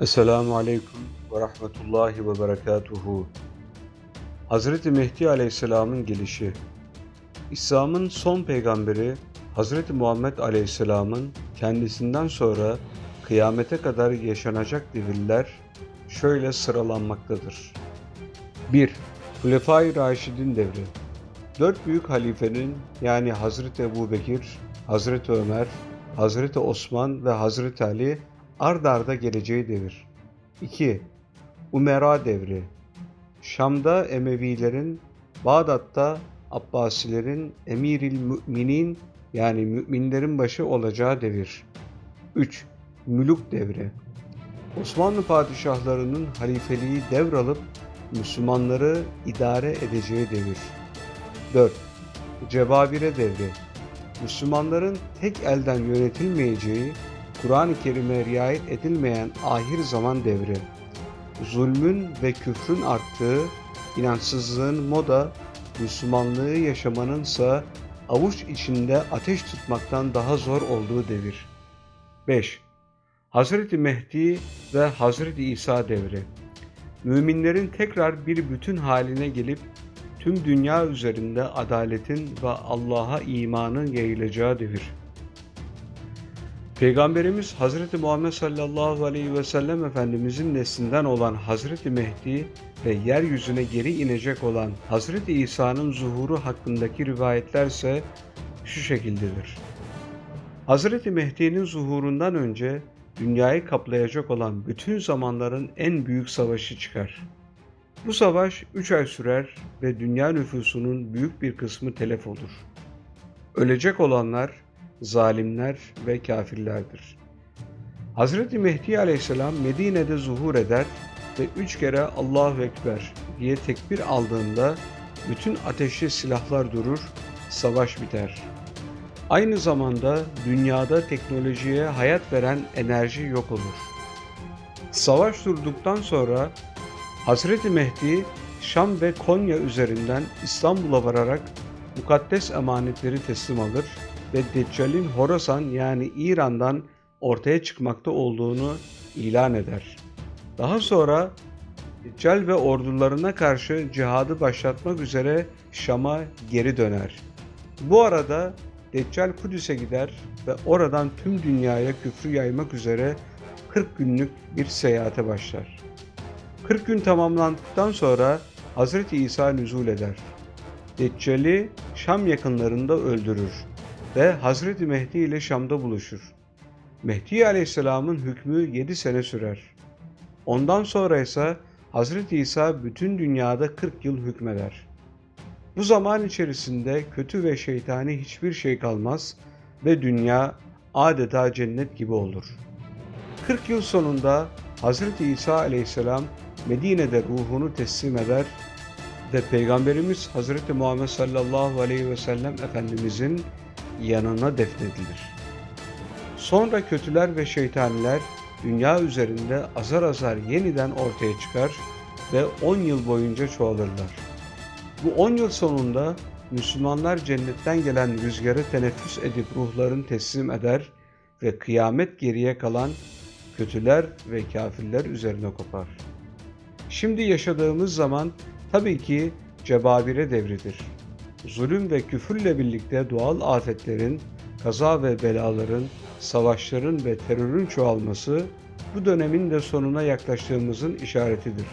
Esselamu Aleyküm ve Rahmetullahi ve Berekatuhu. Hazreti Mehdi Aleyhisselam'ın gelişi İslam'ın son peygamberi Hazreti Muhammed Aleyhisselam'ın kendisinden sonra kıyamete kadar yaşanacak devirler şöyle sıralanmaktadır. 1. Hulefai Raşidin devri Dört büyük halifenin yani Hazreti Ebu Bekir, Hazreti Ömer, Hazreti Osman ve Hazreti Ali ard arda geleceği devir. 2. Umera devri Şam'da Emevilerin, Bağdat'ta Abbasilerin, Emiril Müminin yani müminlerin başı olacağı devir. 3. Müluk devri Osmanlı padişahlarının halifeliği devralıp Müslümanları idare edeceği devir. 4. Cebabire devri Müslümanların tek elden yönetilmeyeceği, Kur'an-ı Kerim'e riayet edilmeyen ahir zaman devri. Zulmün ve küfrün arttığı, inançsızlığın moda, Müslümanlığı yaşamanınsa avuç içinde ateş tutmaktan daha zor olduğu devir. 5. Hazreti Mehdi ve Hazreti İsa devri. Müminlerin tekrar bir bütün haline gelip tüm dünya üzerinde adaletin ve Allah'a imanın yayılacağı devir. Peygamberimiz Hazreti Muhammed sallallahu aleyhi ve sellem Efendimizin neslinden olan Hazreti Mehdi ve yeryüzüne geri inecek olan Hazreti İsa'nın zuhuru hakkındaki rivayetler ise şu şekildedir. Hazreti Mehdi'nin zuhurundan önce dünyayı kaplayacak olan bütün zamanların en büyük savaşı çıkar. Bu savaş 3 ay sürer ve dünya nüfusunun büyük bir kısmı telef olur. Ölecek olanlar zalimler ve kafirlerdir. Hazreti Mehdi aleyhisselam Medine'de zuhur eder ve üç kere Allahu Ekber diye tekbir aldığında bütün ateşli silahlar durur, savaş biter. Aynı zamanda dünyada teknolojiye hayat veren enerji yok olur. Savaş durduktan sonra Hazreti Mehdi Şam ve Konya üzerinden İstanbul'a vararak mukaddes emanetleri teslim alır ve Deccal'in Horasan yani İran'dan ortaya çıkmakta olduğunu ilan eder. Daha sonra Deccal ve ordularına karşı cihadı başlatmak üzere Şam'a geri döner. Bu arada Deccal Kudüs'e gider ve oradan tüm dünyaya küfrü yaymak üzere 40 günlük bir seyahate başlar. 40 gün tamamlandıktan sonra Hazreti İsa nüzul eder. Deccal'i Şam yakınlarında öldürür ve Hazreti Mehdi ile Şam'da buluşur. Mehdi Aleyhisselam'ın hükmü 7 sene sürer. Ondan sonra ise Hazreti İsa bütün dünyada 40 yıl hükmeder. Bu zaman içerisinde kötü ve şeytani hiçbir şey kalmaz ve dünya adeta cennet gibi olur. 40 yıl sonunda Hazreti İsa Aleyhisselam Medine'de ruhunu teslim eder ve Peygamberimiz Hazreti Muhammed sallallahu aleyhi ve sellem Efendimizin yanına defnedilir. Sonra kötüler ve şeytaniler dünya üzerinde azar azar yeniden ortaya çıkar ve 10 yıl boyunca çoğalırlar. Bu 10 yıl sonunda Müslümanlar cennetten gelen rüzgarı teneffüs edip ruhlarını teslim eder ve kıyamet geriye kalan kötüler ve kafirler üzerine kopar. Şimdi yaşadığımız zaman tabii ki cebabire devridir. Zulüm ve küfürle birlikte doğal afetlerin, kaza ve belaların, savaşların ve terörün çoğalması bu dönemin de sonuna yaklaştığımızın işaretidir.